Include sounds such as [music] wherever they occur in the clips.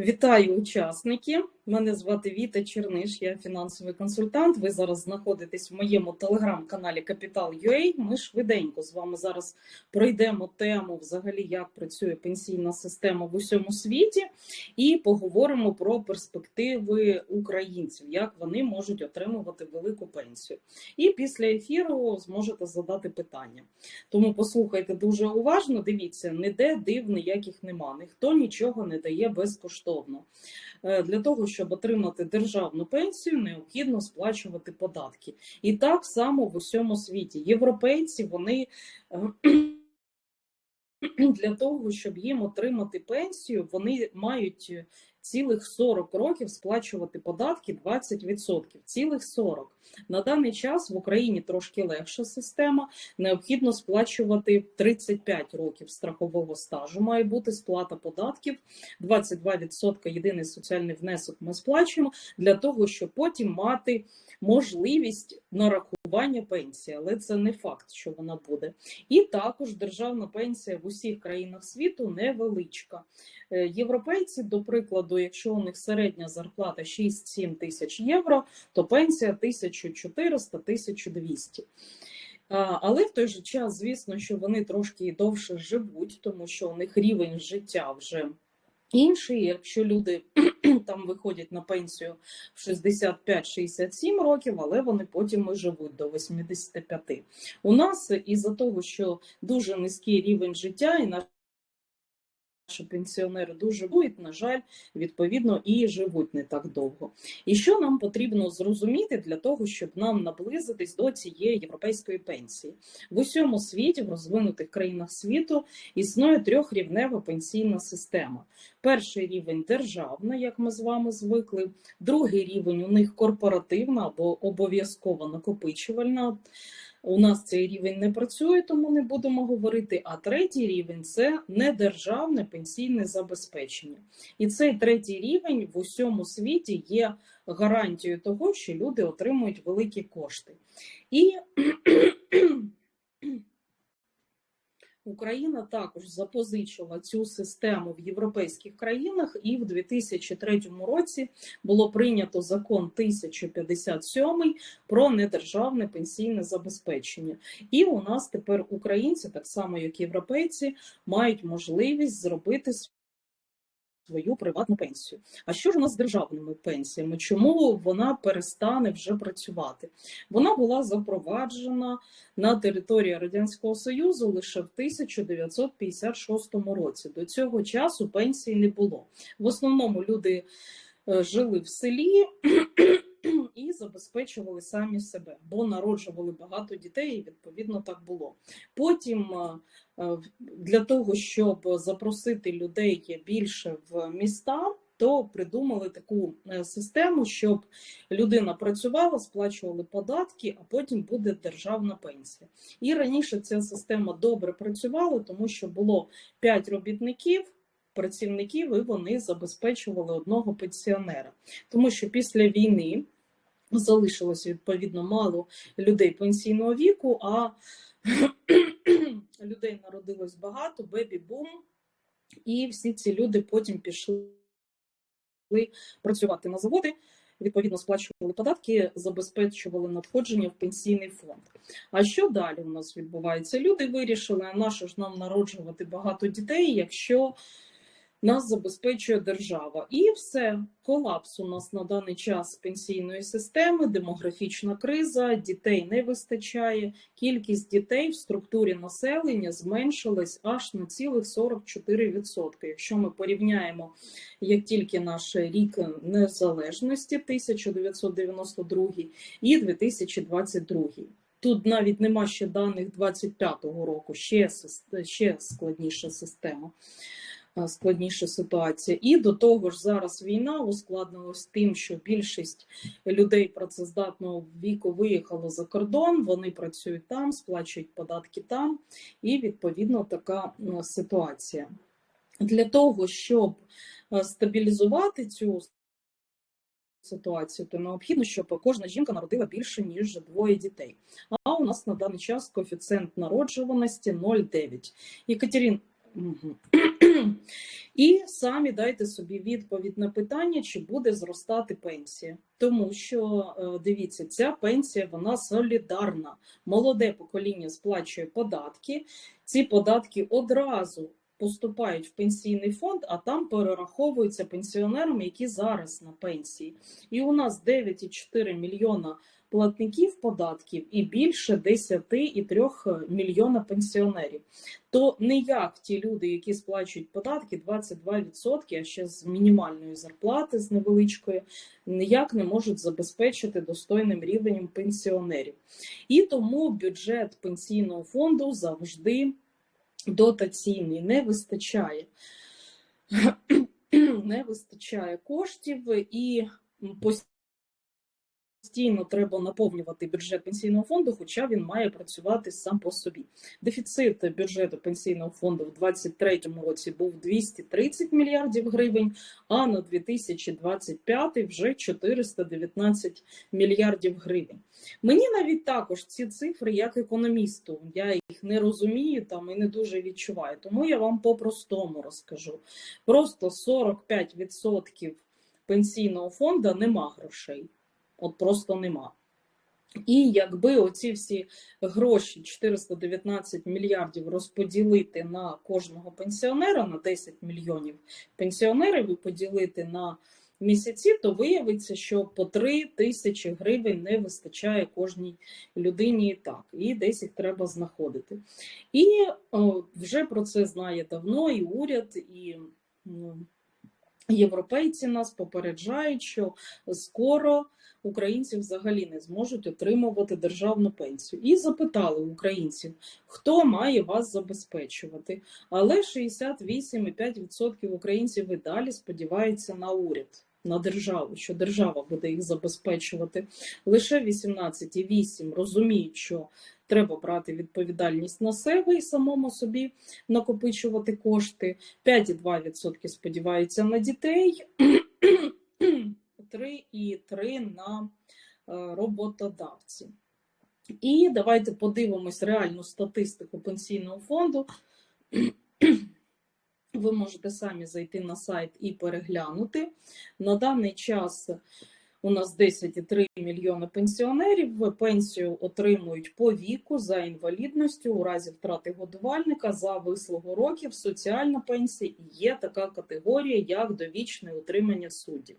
Вітаю учасники. Мене звати Віта Черниш, я фінансовий консультант. Ви зараз знаходитесь в моєму телеграм-каналі Capital.ua. Ми швиденько з вами зараз пройдемо тему, взагалі, як працює пенсійна система в усьому світі, і поговоримо про перспективи українців, як вони можуть отримувати велику пенсію. І після ефіру зможете задати питання. Тому послухайте дуже уважно. Дивіться, ніде див ніяких нема. Ніхто нічого не дає безкоштовно. Е, Для того, щоб отримати державну пенсію, необхідно сплачувати податки. І так само в усьому світі. Європейці вони [clears throat] для того, щоб їм отримати пенсію, вони мають цілих 40 років сплачувати податки 20%. Цілих 40. На даний час в Україні трошки легша система. Необхідно сплачувати 35 років страхового стажу. Має бути сплата податків. 22% єдиний соціальний внесок ми сплачуємо для того, щоб потім мати можливість нарахування пенсії, але це не факт, що вона буде. І також державна пенсія в усіх країнах світу невеличка. Е, Європейці, до прикладу, якщо у них середня зарплата 6-7 тисяч євро, то пенсія 1400-1200. Але в той же час, звісно, що вони трошки довше живуть, тому що у них рівень життя вже інший. Якщо люди [clears throat] там виходять на пенсію в 65-67 років, але вони потім і живуть до 85. У нас із-за того, що дуже низький рівень життя, і наші пенсіонери дуже будуть, на жаль, відповідно, і живуть не так довго. І що нам потрібно зрозуміти для того, щоб нам наблизитись до цієї європейської пенсії? В усьому світі, в розвинутих країнах світу, існує трьохрівнева пенсійна система. Перший рівень державна, як ми з вами звикли, другий рівень у них корпоративна або обов'язково накопичувальна. У нас цей рівень не працює, тому не будемо говорити. А третій рівень це недержавне пенсійне забезпечення. І цей третій рівень в усьому світі є гарантією того, що люди отримують великі кошти. І Україна також запозичила цю систему в європейських країнах, і в 2003 році було прийнято закон 1057 про недержавне пенсійне забезпечення. І у нас тепер українці, так само як європейці, мають можливість зробити свою приватну пенсію. А що ж у нас з державними пенсіями? Чому вона перестане вже працювати? Вона була запроваджена на території Радянського Союзу лише в 1956 році. До цього часу пенсії не було. В основному люди е, жили в селі. Забезпечували самі себе, бо народжували багато дітей, і відповідно так було. Потім е, для того, щоб запросити людей більше в міста, то придумали таку е, систему, щоб людина працювала, сплачували податки, а потім буде державна пенсія. І раніше ця система добре працювала, тому що було 5 робітників. Працівників і вони забезпечували одного пенсіонера, тому що після війни залишилось відповідно мало людей пенсійного віку, а [clears throat] людей народилось багато, бебі-бум, і всі ці люди потім пішли працювати на заводи. Відповідно, сплачували податки, забезпечували надходження в пенсійний фонд. А що далі у нас відбувається? Люди вирішили, а наше ж нам народжувати багато дітей, якщо нас забезпечує держава. І все, колапс у нас на даний час пенсійної системи, демографічна криза, дітей не вистачає. Кількість дітей в структурі населення зменшилась аж на цілих 44%. Якщо ми порівняємо як тільки наш рік незалежності, 1992 і 2022. Тут навіть нема ще даних 25-го року, ще, ще складніша система складніша ситуація. І до того ж, зараз війна ускладнилась тим, що більшість людей працездатного віку виїхало за кордон, вони працюють там, сплачують податки там, і відповідно така ситуація. Для того, щоб стабілізувати цю ситуацію, то необхідно, щоб кожна жінка народила більше ніж двоє дітей. А у нас на даний час коефіцієнт народжуваності 0,9. Екатерин, угу. І самі дайте собі відповідь на питання, чи буде зростати пенсія. Тому що е, дивіться, ця пенсія вона солідарна. Молоде покоління сплачує податки. Ці податки одразу поступають в пенсійний фонд, а там перераховуються пенсіонерам, які зараз на пенсії. І у нас 9,4 мільйона платників податків і більше 10,3 мільйона пенсіонерів. То ніяк ті люди, які сплачують податки 22%, а ще з мінімальної зарплати, з невеличкої, ніяк не можуть забезпечити достойним рівнем пенсіонерів. І тому бюджет пенсійного фонду завжди дотаційний, не вистачає. [clears throat] Не вистачає коштів і постійно треба наповнювати бюджет пенсійного фонду, хоча він має працювати сам по собі. Дефіцит бюджету пенсійного фонду в 2023 році був 230 мільярдів гривень, а на 2025 вже 419 мільярдів гривень. Мені навіть також ці цифри, як економісту, я їх не розумію там і не дуже відчуваю. Тому я вам по-простому розкажу. Просто 45% пенсійного фонду нема грошей. От просто нема. І якби оці всі гроші 419 мільярдів розподілити на кожного пенсіонера на 10 мільйонів пенсіонерів і поділити на місяці, то виявиться, що по 3 тисячі гривень не вистачає кожній людині і так, і десь їх треба знаходити. І о, вже про це знає давно і уряд, і ну, європейці нас попереджають, що скоро українці взагалі не зможуть отримувати державну пенсію. І запитали українців, хто має вас забезпечувати. Але 68,5% українців і далі сподіваються на уряд. На державу, що держава буде їх забезпечувати. Лише 18,8 розуміють, що треба брати відповідальність на себе і самому собі накопичувати кошти. 5,2% сподіваються на дітей. 3,3 на е, роботодавці. І давайте подивимось реальну статистику пенсійного фонду. Ви можете самі зайти на сайт і переглянути. На даний час у нас 10,3 мільйони пенсіонерів. Пенсію отримують по віку за інвалідністю у разі втрати годувальника за вислугу років. Соціальна пенсія є така категорія, як довічне утримання суддів.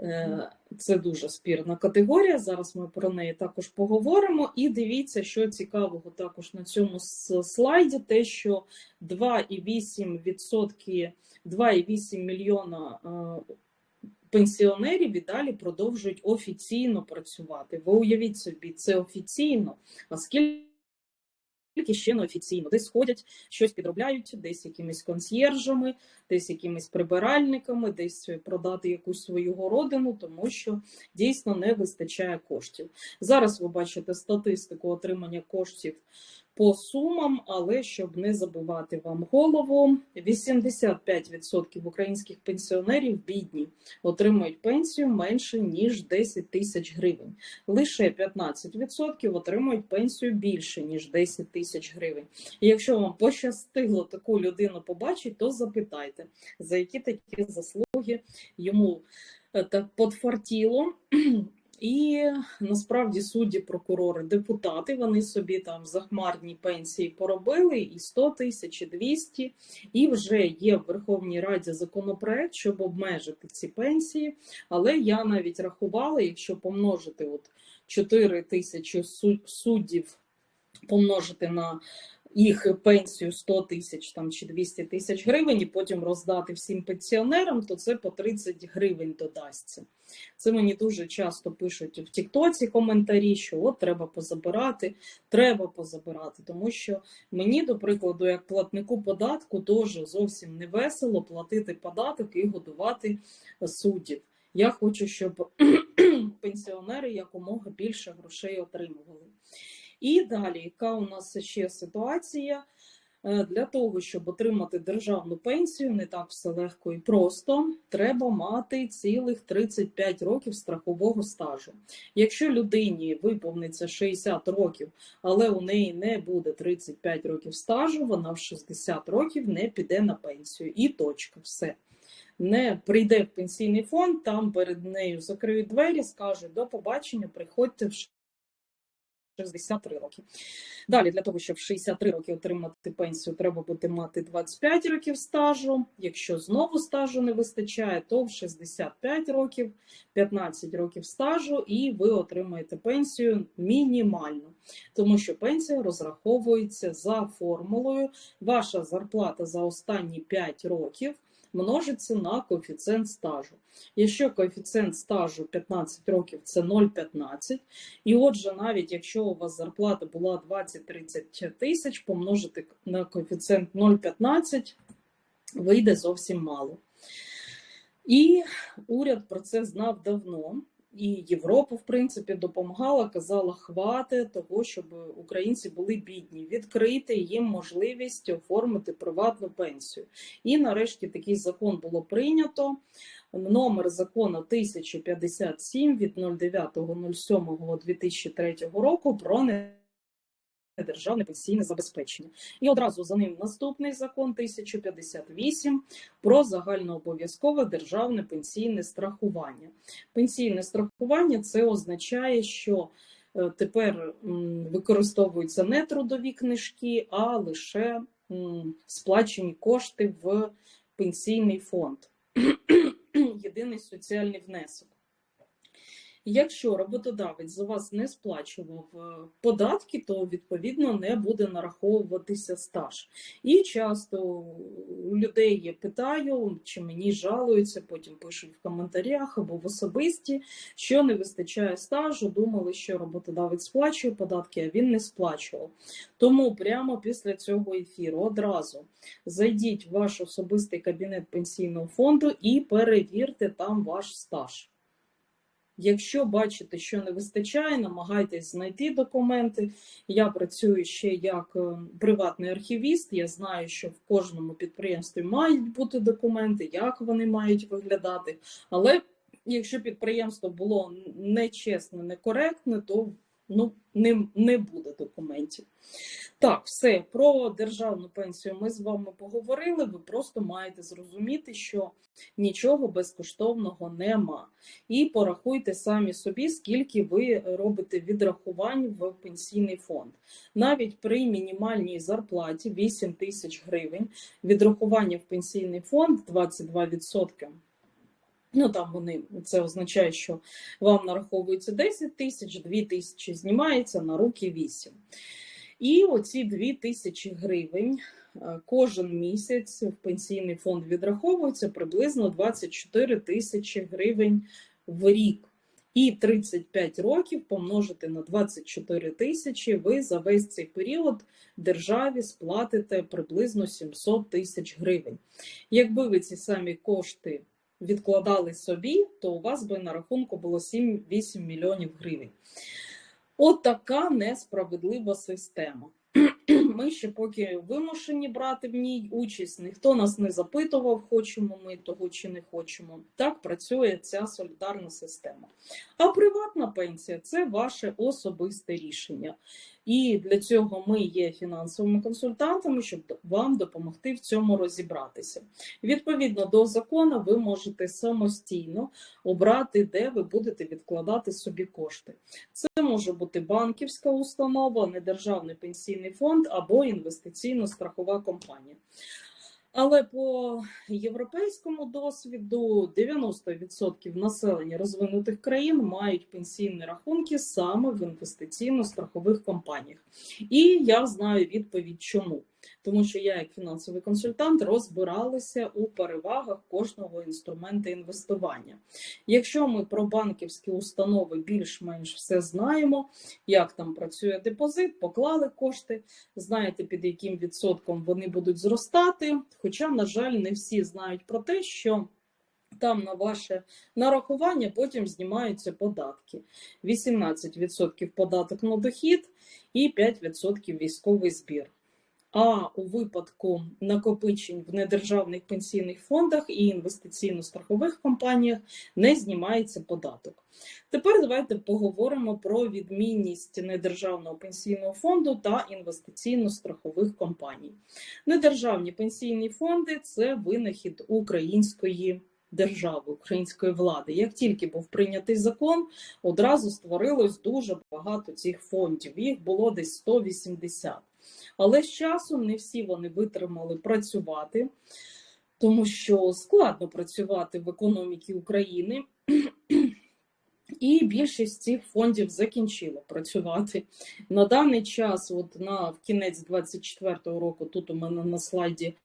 Е, це дуже спірна категорія. Зараз ми про неї також поговоримо. І дивіться, що цікавого також на цьому слайді: те, що 2,8% 2,8 мільйона е, пенсіонерів і далі продовжують офіційно працювати. Ви уявіть собі, це офіційно. А скільки тільки ще не офіційно, Десь ходять, щось підробляють, десь якимись консьєржами, десь якимись прибиральниками, десь продати якусь свою городину, тому що дійсно не вистачає коштів. Зараз ви бачите статистику отримання коштів по сумам, але щоб не забивати вам голову, 85% українських пенсіонерів бідні отримують пенсію менше ніж 10 тисяч гривень. Лише 15% отримують пенсію більше ніж 10 тисяч гривень. Якщо вам пощастило таку людину побачити, то запитайте, за які такі заслуги йому е, так подфартіло. І насправді судді, прокурори, депутати вони собі там захмарні пенсії поробили і 100 тисяч, і 200, і вже є в Верховній Раді законопроект, щоб обмежити ці пенсії. Але я навіть рахувала, якщо помножити от 4 тисячі суддів, помножити на їх пенсію 100 тисяч там чи 200 тисяч гривень, і потім роздати всім пенсіонерам, то це по 30 гривень додасться. Це мені дуже часто пишуть в Тіктоці коментарі, що от треба позабирати, треба позабирати. Тому що мені, до прикладу, як платнику податку, теж зовсім не весело платити податок і годувати суддів. Я хочу, щоб [clears throat] пенсіонери якомога більше грошей отримували. І далі, яка у нас ще ситуація? Е, Для того, щоб отримати державну пенсію, не так все легко і просто. Треба мати цілих 35 років страхового стажу. Якщо людині виповниться 60 років, але у неї не буде 35 років стажу, вона в 60 років не піде на пенсію. І точка, все. Не прийде в пенсійний фонд, там перед нею закриють двері, скажуть до побачення, приходьте в 63 роки. Далі, для того, щоб в 63 роки отримати пенсію, треба буде мати 25 років стажу. Якщо знову стажу не вистачає, то в 65 років 15 років стажу, і ви отримаєте пенсію мінімальну, тому що пенсія розраховується за формулою. Ваша зарплата за останні 5 років множиться на коефіцієнт стажу. Якщо коефіцієнт стажу 15 років це 0,15, і отже, навіть якщо у вас зарплата була 20-30 тисяч, помножити на коефіцієнт 0,15, вийде зовсім мало. І уряд про це знав давно. І Європа, в принципі, допомагала, казала, хвати того, щоб українці були бідні, відкрити їм можливість оформити приватну пенсію. І нарешті такий закон було прийнято. Номер закону 1057 від 09.07.2003 року про недержавне пенсійне забезпечення. І одразу за ним наступний закон 1058 про загальнообов'язкове державне пенсійне страхування. Пенсійне страхування це означає, що е, тепер використовуються не трудові книжки, а лише сплачені кошти в пенсійний фонд. [clears throat] Єдиний соціальний внесок. Якщо роботодавець за вас не сплачував е, податки, то відповідно не буде нараховуватися стаж. І часто у людей я питаю, чи мені жалуються, потім пишуть в коментарях або в особисті, що не вистачає стажу, думали, що роботодавець сплачує податки, а він не сплачував. Тому прямо після цього ефіру одразу зайдіть в ваш особистий кабінет пенсійного фонду і перевірте там ваш стаж. Якщо бачите, що не вистачає, намагайтесь знайти документи. Я працюю ще як е, приватний архівіст. Я знаю, що в кожному підприємстві мають бути документи, як вони мають виглядати. Але якщо підприємство було нечесне, некоректне, то ну, не, не буде документів. Так, все про державну пенсію ми з вами поговорили. Ви просто маєте зрозуміти, що нічого безкоштовного нема. І порахуйте самі собі, скільки ви робите відрахувань в пенсійний фонд. Навіть при мінімальній зарплаті 8 тисяч гривень відрахування в пенсійний фонд 22%. Ну там вони це означає, що вам нараховується 10 тисяч, 2 тисячі знімається на руки 8. І оці 2 тисячі гривень е, кожен місяць в пенсійний фонд відраховується приблизно 24 тисячі гривень в рік. І 35 років помножити на 24 тисячі, ви за весь цей період державі сплатите приблизно 700 тисяч гривень. Якби ви ці самі кошти відкладали собі, то у вас би на рахунку було 7-8 мільйонів гривень. От така несправедлива система. [clears throat] Ми ще поки вимушені брати в ній участь, ніхто нас не запитував, хочемо ми того чи не хочемо. Так працює ця солідарна система. А приватна пенсія це ваше особисте рішення. І для цього ми є фінансовими консультантами, щоб вам допомогти в цьому розібратися. Відповідно до закону, ви можете самостійно обрати, де ви будете відкладати собі кошти. Це може бути банківська установа, недержавний пенсійний фонд або інвестиційно-страхова компанія. Але по європейському досвіду 90% населення розвинутих країн мають пенсійні рахунки саме в інвестиційно-страхових компаніях. І я знаю відповідь, чому. Тому що я, як фінансовий консультант, розбиралася у перевагах кожного інструменту інвестування. Якщо ми про банківські установи більш-менш все знаємо, як там працює депозит, поклали кошти, знаєте, під яким відсотком вони будуть зростати. Хоча, на жаль, не всі знають про те, що там на ваше нарахування потім знімаються податки: 18% податок на дохід і 5% військовий збір. А у випадку накопичень в недержавних пенсійних фондах і інвестиційно-страхових компаніях не знімається податок. Тепер давайте поговоримо про відмінність недержавного пенсійного фонду та інвестиційно-страхових компаній. Недержавні пенсійні фонди це винахід української держави, української влади. Як тільки був прийнятий закон, одразу створилось дуже багато цих фондів. Їх було десь 180. Але з часом не всі вони витримали працювати, тому що складно працювати в економіці України. І більшість цих фондів закінчила працювати на даний час. От на в кінець 24-го року, тут у мене на слайді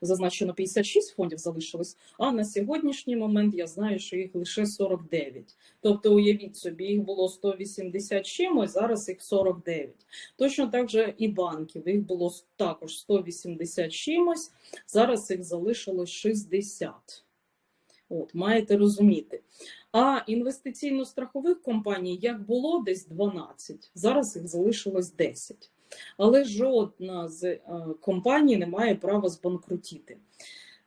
зазначено 56 фондів залишилось. А на сьогоднішній момент я знаю, що їх лише 49. Тобто, уявіть собі, їх було 180 чимось, зараз їх 49. Точно так же і банків. Їх було також 180 чимось, зараз їх залишилось 60. От, маєте розуміти. А інвестиційно-страхових компаній як було десь 12, зараз їх залишилось 10. Але жодна з е, компаній не має права збанкрутіти.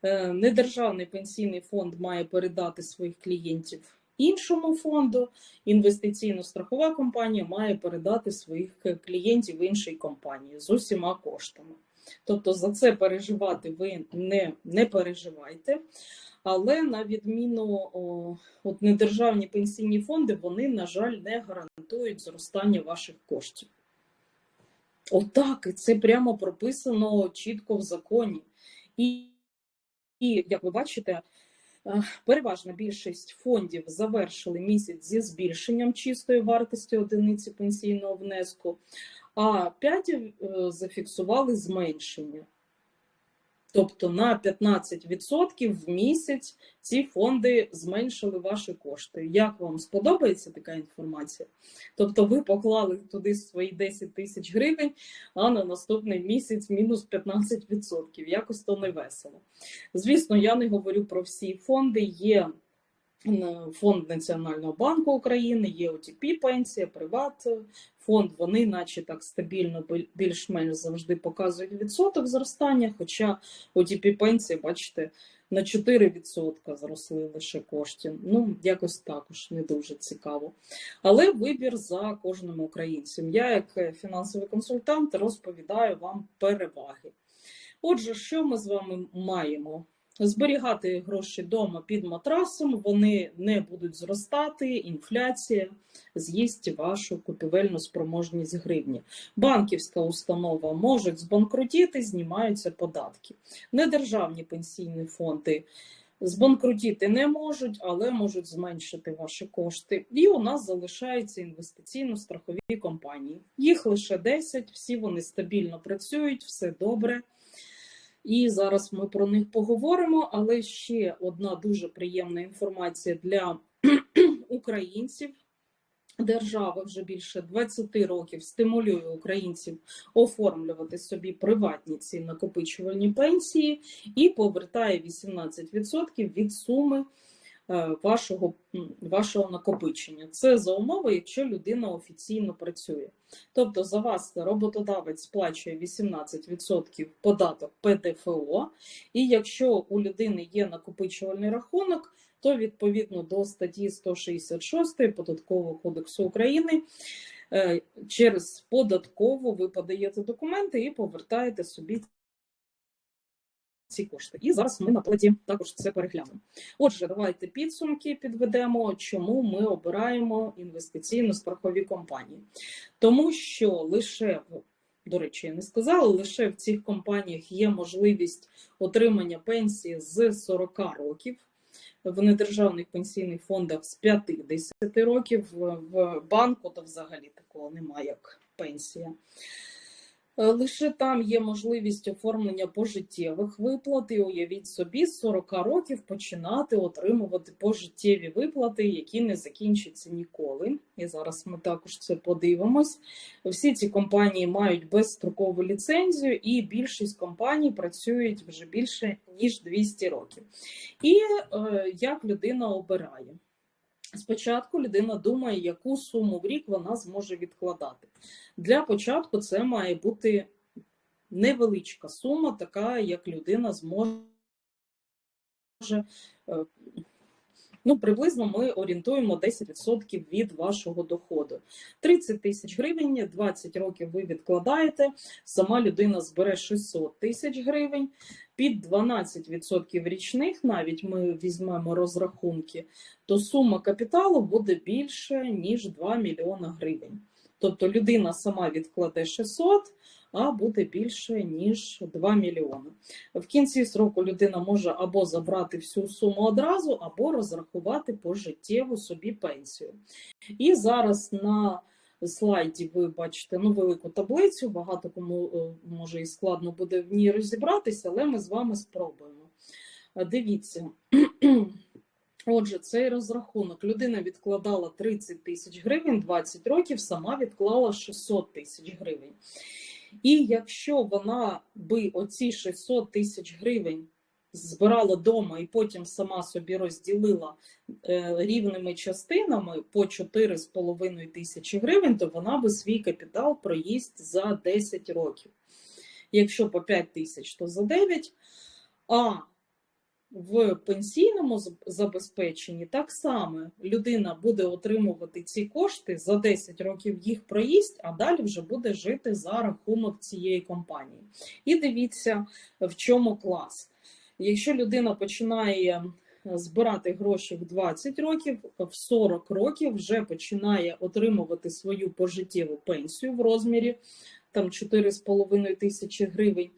Е, недержавний пенсійний фонд має передати своїх клієнтів іншому фонду. Інвестиційно-страхова компанія має передати своїх клієнтів іншій компанії з усіма коштами. Тобто за це переживати ви не, не переживайте. Але на відміну о, от недержавні пенсійні фонди, вони, на жаль, не гарантують зростання ваших коштів. Отак, і це прямо прописано чітко в законі. І, і як ви бачите, е, переважна більшість фондів завершили місяць зі збільшенням чистої вартості одиниці пенсійного внеску, а 5 е, зафіксували зменшення. Тобто на 15% в місяць ці фонди зменшили ваші кошти. Як вам сподобається така інформація? Тобто ви поклали туди свої 10 тисяч гривень, а на наступний місяць мінус 15%. Якось то не весело. Звісно, я не говорю про всі фонди. Є Фонд Національного банку України, є ОТП пенсія, Приват фонд. Вони, наче так стабільно, більш-менш завжди показують відсоток зростання. Хоча ОТП пенсії, бачите, на 4% зросли лише кошти. Ну, якось також не дуже цікаво. Але вибір за кожним українцем. Я, як фінансовий консультант, розповідаю вам переваги. Отже, що ми з вами маємо? Зберігати гроші вдома під матрасом, вони не будуть зростати, інфляція з'їсть вашу купівельну спроможність гривні. Банківська установа можуть збанкрутіти, знімаються податки. Недержавні пенсійні фонди. Збанкрутіти не можуть, але можуть зменшити ваші кошти. І у нас залишаються інвестиційно-страхові компанії. Їх лише 10, всі вони стабільно працюють, все добре. І зараз ми про них поговоримо. Але ще одна дуже приємна інформація для [clears throat] українців. Держава вже більше 20 років стимулює українців оформлювати собі приватні ці накопичувальні пенсії і повертає 18% від суми вашого вашого накопичення. Це за умови, якщо людина офіційно працює. Тобто за вас роботодавець сплачує 18% податок ПДФО, і якщо у людини є накопичувальний рахунок, то відповідно до статті 166 Податкового кодексу України. Е, через податкову ви подаєте документи і повертаєте собі ці кошти. І зараз ми на платі також це переглянемо. Отже, давайте підсумки підведемо, чому ми обираємо інвестиційно-страхові компанії. Тому що лише в до речі, я не сказала, лише в цих компаніях є можливість отримання пенсії з 40 років. В недержавних пенсійних фондах з 50 років, в банку то взагалі такого немає, як пенсія. Е, лише там є можливість оформлення пожиттєвих виплат, і уявіть собі, з 40 років починати отримувати пожиттєві виплати, які не закінчаться ніколи. І зараз ми також це подивимось. Всі ці компанії мають безстрокову ліцензію, і більшість компаній працюють вже більше ніж 200 років. І е, як людина обирає. Спочатку людина думає, яку суму в рік вона зможе відкладати. Для початку це має бути невеличка сума, така як людина зможе. Ну, приблизно ми орієнтуємо 10% від вашого доходу. 30 тисяч гривень, 20 років ви відкладаєте, сама людина збере 600 тисяч гривень, під 12% річних, навіть ми візьмемо розрахунки, то сума капіталу буде більше, ніж 2 мільйона гривень. Тобто людина сама відкладе 600, а буде більше, ніж 2 мільйони. В кінці сроку людина може або забрати всю суму одразу, або розрахувати пожиттєву собі пенсію. І зараз на слайді ви бачите ну, велику таблицю, багато кому е, може і складно буде в ній розібратися, але ми з вами спробуємо. Е, Дивіться. [clears throat] Отже, цей розрахунок. Людина відкладала 30 тисяч гривень, 20 років, сама відклала 600 тисяч гривень. І якщо вона би оці 600 тисяч гривень збирала дома і потім сама собі розділила е, рівними частинами по 4,5 тисячі гривень, то вона би свій капітал проїсть за 10 років. Якщо по 5 тисяч, то за 9. А в пенсійному забезпеченні так само людина буде отримувати ці кошти за 10 років їх проїсть, а далі вже буде жити за рахунок цієї компанії. І дивіться, в чому клас. Якщо людина починає збирати гроші в 20 років, в 40 років вже починає отримувати свою пожиттєву пенсію в розмірі там 4,5 тисячі гривень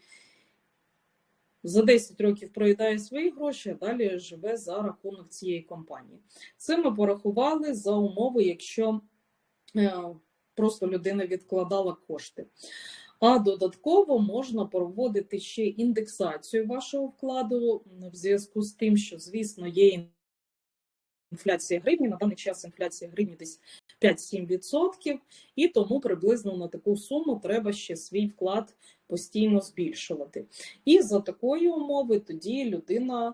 за 10 років проїдає свої гроші, а далі живе за рахунок цієї компанії. Це ми порахували за умови, якщо е, просто людина відкладала кошти. А додатково можна проводити ще індексацію вашого вкладу в зв'язку з тим, що, звісно, є інфляція гривні. На даний час інфляція гривні десь 5-7%, і тому приблизно на таку суму треба ще свій вклад постійно збільшувати. І за такої умови тоді людина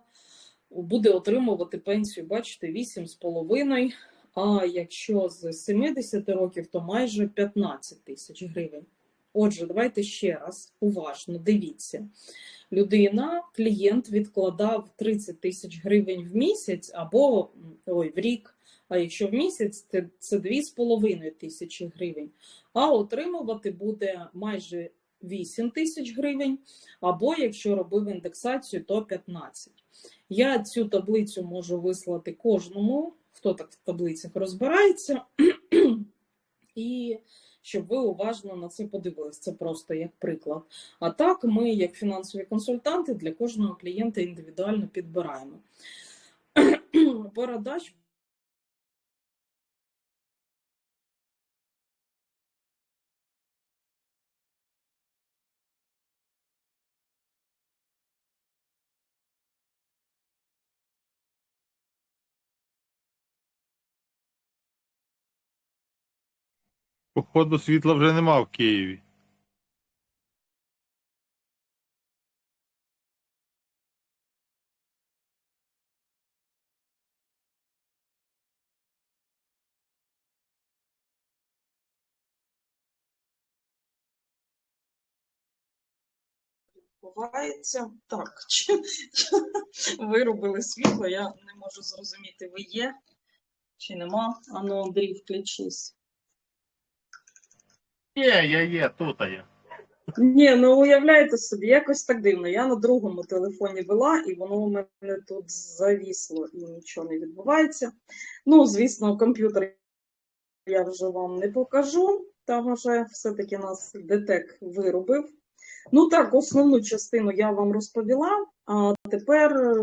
буде отримувати пенсію, бачите, 8,5, а якщо з 70 років, то майже 15 тисяч гривень. Отже, давайте ще раз уважно дивіться. Людина, клієнт відкладав 30 тисяч гривень в місяць або ой, в рік, а якщо в місяць, це, це 2,5 тисячі гривень, а отримувати буде майже 8 тисяч гривень, або якщо робив індексацію, то 15. Я цю таблицю можу вислати кожному, хто так в таблицях розбирається, і щоб ви уважно на це подивилися. Це просто як приклад. А так, ми, як фінансові консультанти, для кожного клієнта індивідуально підбираємо. [clears throat] Бородач Походу, світла вже нема в Києві. відбувається. Так, виробили світло, я не можу зрозуміти, ви є чи нема. Ану, Андрій, включись. Є, я є, тут я. Ні, ну уявляєте собі, якось так дивно. Я на другому телефоні вела, і воно у мене тут завісло і нічого не відбувається. Ну, звісно, комп'ютер я вже вам не покажу. Там вже все-таки нас ДТЕК виробив. Ну так, основну частину я вам розповіла, а тепер е,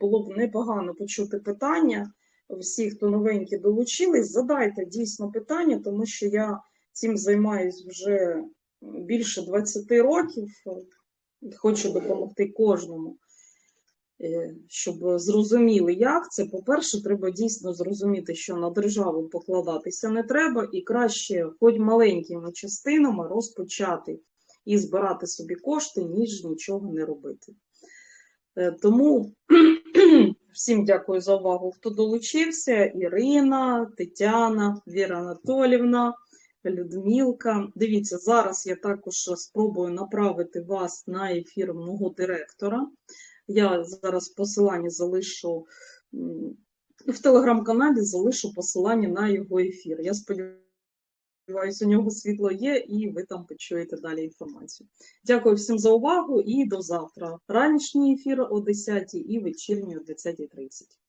було б непогано почути питання. Всі, хто новенькі долучились, задайте дійсно питання, тому що я цим займаюсь вже більше 20 років. Хочу допомогти кожному, е, щоб зрозуміли, як це. По-перше, треба дійсно зрозуміти, що на державу покладатися не треба, і краще, хоч маленькими частинами, розпочати і збирати собі кошти, ніж нічого не робити. Е, Тому [clears throat] всім дякую за увагу, хто долучився: Ірина, Тетяна, Віра Анатолівна, Людмилка. Дивіться, зараз я також спробую направити вас на ефір мого директора. Я зараз посилання залишу в телеграм-каналі, залишу посилання на його ефір. Я сподіваюся, у нього світло є, і ви там почуєте далі інформацію. Дякую всім за увагу і до завтра. Ранішній ефір о 10 і вечірній о 20.30.